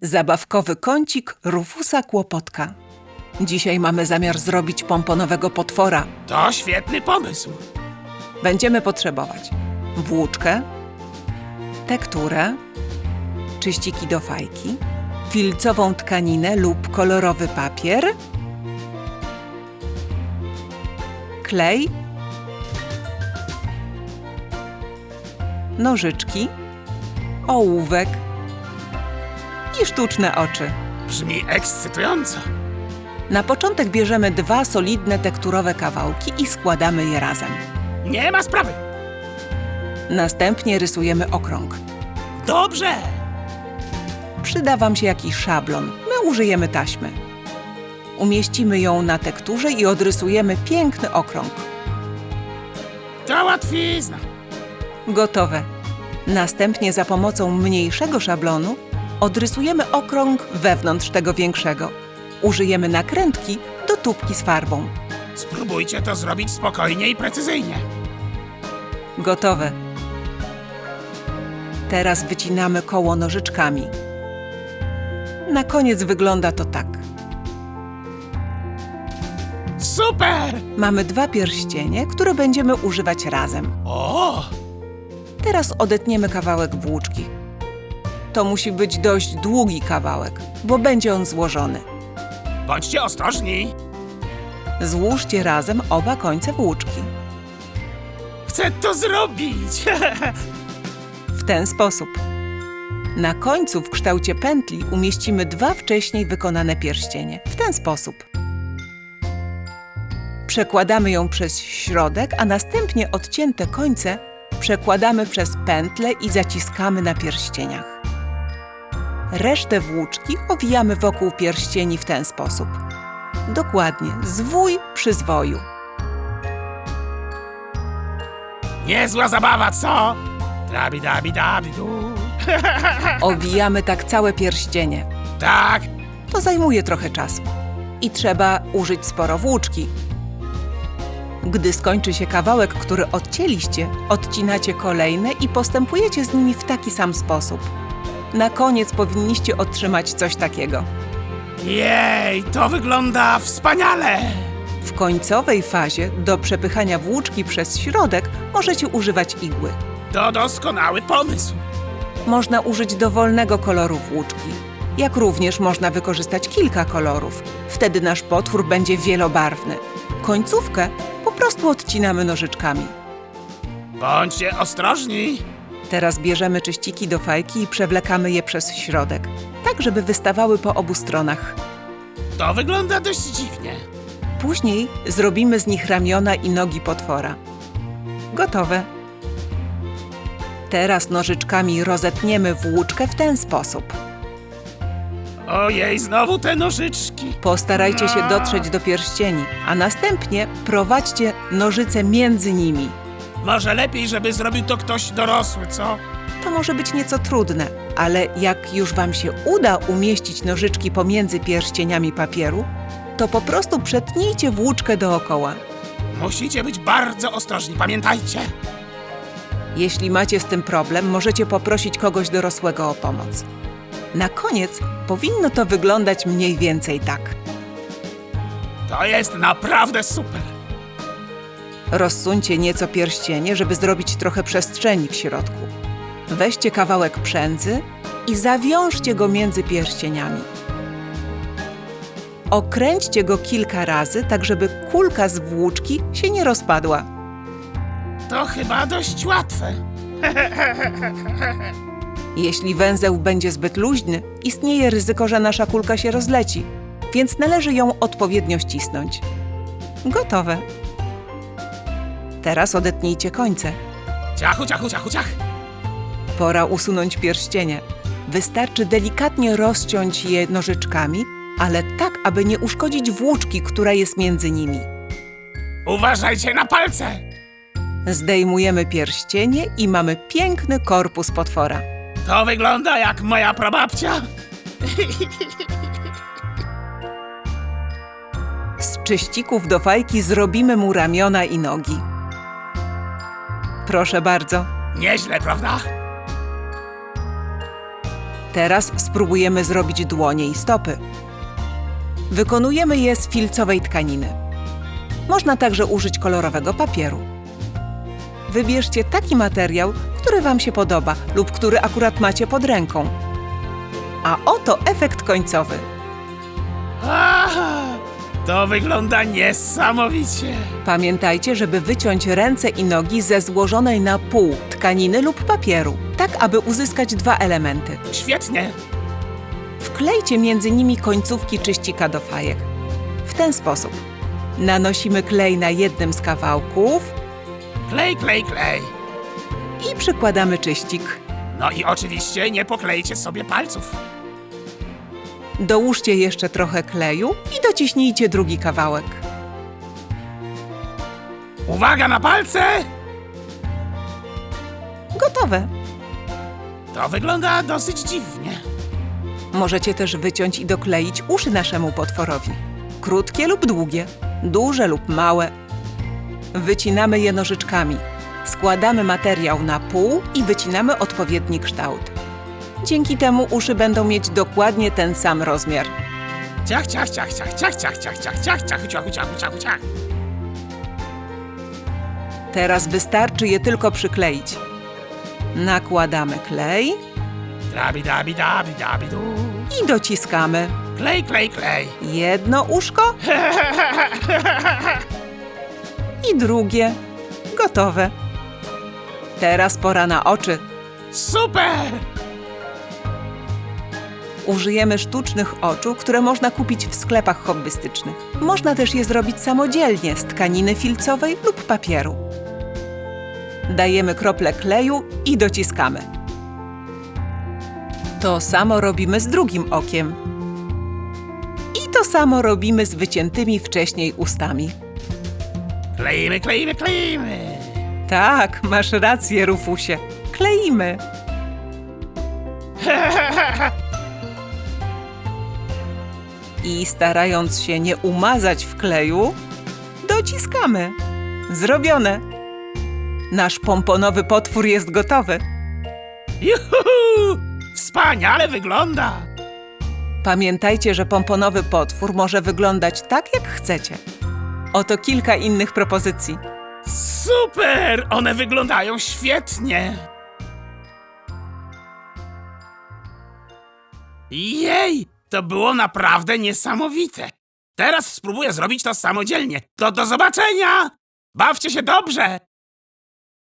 Zabawkowy kącik Rufusa Kłopotka. Dzisiaj mamy zamiar zrobić pomponowego potwora. To świetny pomysł. Będziemy potrzebować włóczkę, tekturę, czyściki do fajki, filcową tkaninę lub kolorowy papier, klej, nożyczki, ołówek i sztuczne oczy. Brzmi ekscytująco. Na początek bierzemy dwa solidne tekturowe kawałki i składamy je razem. Nie ma sprawy. Następnie rysujemy okrąg. Dobrze. Przyda Wam się jakiś szablon. My użyjemy taśmy. Umieścimy ją na tekturze i odrysujemy piękny okrąg. To łatwizna. Gotowe. Następnie za pomocą mniejszego szablonu odrysujemy okrąg wewnątrz tego większego. Użyjemy nakrętki do tubki z farbą. Spróbujcie to zrobić spokojnie i precyzyjnie. Gotowe. Teraz wycinamy koło nożyczkami. Na koniec wygląda to tak. Super! Mamy dwa pierścienie, które będziemy używać razem. O! Teraz odetniemy kawałek włóczki. To musi być dość długi kawałek, bo będzie on złożony. Bądźcie ostrożni. Złóżcie razem oba końce włóczki. Chcę to zrobić. W ten sposób. Na końcu w kształcie pętli umieścimy dwa wcześniej wykonane pierścienie. W ten sposób. Przekładamy ją przez środek, a następnie odcięte końce przekładamy przez pętle i zaciskamy na pierścieniach. Resztę włóczki owijamy wokół pierścieni w ten sposób. Dokładnie, zwój przy zwoju. Niezła zabawa, co? Trabi dabi dabi du. Owijamy tak całe pierścienie. Tak, To zajmuje trochę czasu i trzeba użyć sporo włóczki. Gdy skończy się kawałek, który odcięliście, odcinacie kolejne i postępujecie z nimi w taki sam sposób. Na koniec powinniście otrzymać coś takiego. jej, to wygląda wspaniale. W końcowej fazie do przepychania włóczki przez środek możecie używać igły. To doskonały pomysł. Można użyć dowolnego koloru włóczki. Jak również można wykorzystać kilka kolorów. Wtedy nasz potwór będzie wielobarwny. Końcówkę po prostu odcinamy nożyczkami. Bądźcie ostrożni. Teraz bierzemy czyściki do fajki i przewlekamy je przez środek, tak żeby wystawały po obu stronach. To wygląda dość dziwnie. Później zrobimy z nich ramiona i nogi potwora. Gotowe. Teraz nożyczkami rozetniemy włóczkę w ten sposób. Ojej, znowu te nożyczki. Postarajcie się dotrzeć do pierścieni, a następnie prowadźcie nożyce między nimi. Może lepiej, żeby zrobił to ktoś dorosły, co? To może być nieco trudne, ale jak już Wam się uda umieścić nożyczki pomiędzy pierścieniami papieru, to po prostu przetnijcie włóczkę dookoła. Musicie być bardzo ostrożni, pamiętajcie. Jeśli macie z tym problem, możecie poprosić kogoś dorosłego o pomoc. Na koniec powinno to wyglądać mniej więcej tak. To jest naprawdę super. Rozsuńcie nieco pierścienie, żeby zrobić trochę przestrzeni w środku. Weźcie kawałek przędzy i zawiążcie go między pierścieniami. Okręćcie go kilka razy, tak żeby kulka z włóczki się nie rozpadła. To chyba dość łatwe. Jeśli węzeł będzie zbyt luźny, istnieje ryzyko, że nasza kulka się rozleci, więc należy ją odpowiednio ścisnąć. Gotowe. Teraz odetnijcie końce. Ciachu, ciachu, ciachu, ciach. Pora usunąć pierścienie. Wystarczy delikatnie rozciąć je nożyczkami, ale tak, aby nie uszkodzić włóczki, która jest między nimi. Uważajcie na palce. Zdejmujemy pierścienie i mamy piękny korpus potwora. To wygląda jak moja prababcia. Z czyścików do fajki zrobimy mu ramiona i nogi. Proszę bardzo. Nieźle, prawda? Teraz spróbujemy zrobić dłonie i stopy. Wykonujemy je z filcowej tkaniny. Można także użyć kolorowego papieru. Wybierzcie taki materiał, który Wam się podoba lub który akurat macie pod ręką. A oto efekt końcowy. Aha, to wygląda niesamowicie. Pamiętajcie, żeby wyciąć ręce i nogi ze złożonej na pół tkaniny lub papieru, tak aby uzyskać dwa elementy. Świetnie. Wklejcie między nimi końcówki czyścika do fajek. W ten sposób. Nanosimy klej na jednym z kawałków Klej, klej, klej. i przykładamy czyścik. No i oczywiście nie poklejcie sobie palców. Dołóżcie jeszcze trochę kleju i dociśnijcie drugi kawałek. Uwaga na palce! Gotowe. To wygląda dosyć dziwnie. Możecie też wyciąć i dokleić uszy naszemu potworowi. Krótkie lub długie, duże lub małe. Wycinamy je nożyczkami. Składamy materiał na pół i wycinamy odpowiedni kształt. Dzięki temu uszy będą mieć dokładnie ten sam rozmiar. Ciach, ciach, ciach, ciach, ciach, ciach, ciach, ciach, ciach, ciach, ciach, ciach, ciach, ciach. Teraz wystarczy je tylko przykleić. Nakładamy klej dabi, dabi, dabi, du. i dociskamy. Klej, klej, klej. Jedno uszko i drugie. Gotowe. Teraz pora na oczy. Super! Użyjemy sztucznych oczu, które można kupić w sklepach hobbystycznych. Można też je zrobić samodzielnie z tkaniny filcowej lub papieru. Dajemy krople kleju i dociskamy. To samo robimy z drugim okiem. I to samo robimy z wyciętymi wcześniej ustami. Kleimy, kleimy, kleimy. Tak, masz rację, Rufusie. Kleimy. I starając się nie umazać w kleju, dociskamy. Zrobione. Nasz pomponowy potwór jest gotowy. Juhu! Wspaniale wygląda! Pamiętajcie, że pomponowy potwór może wyglądać tak, jak chcecie. Oto kilka innych propozycji. Super! One wyglądają świetnie! Jej! To było naprawdę niesamowite! Teraz spróbuję zrobić to samodzielnie. To do zobaczenia! Bawcie się dobrze!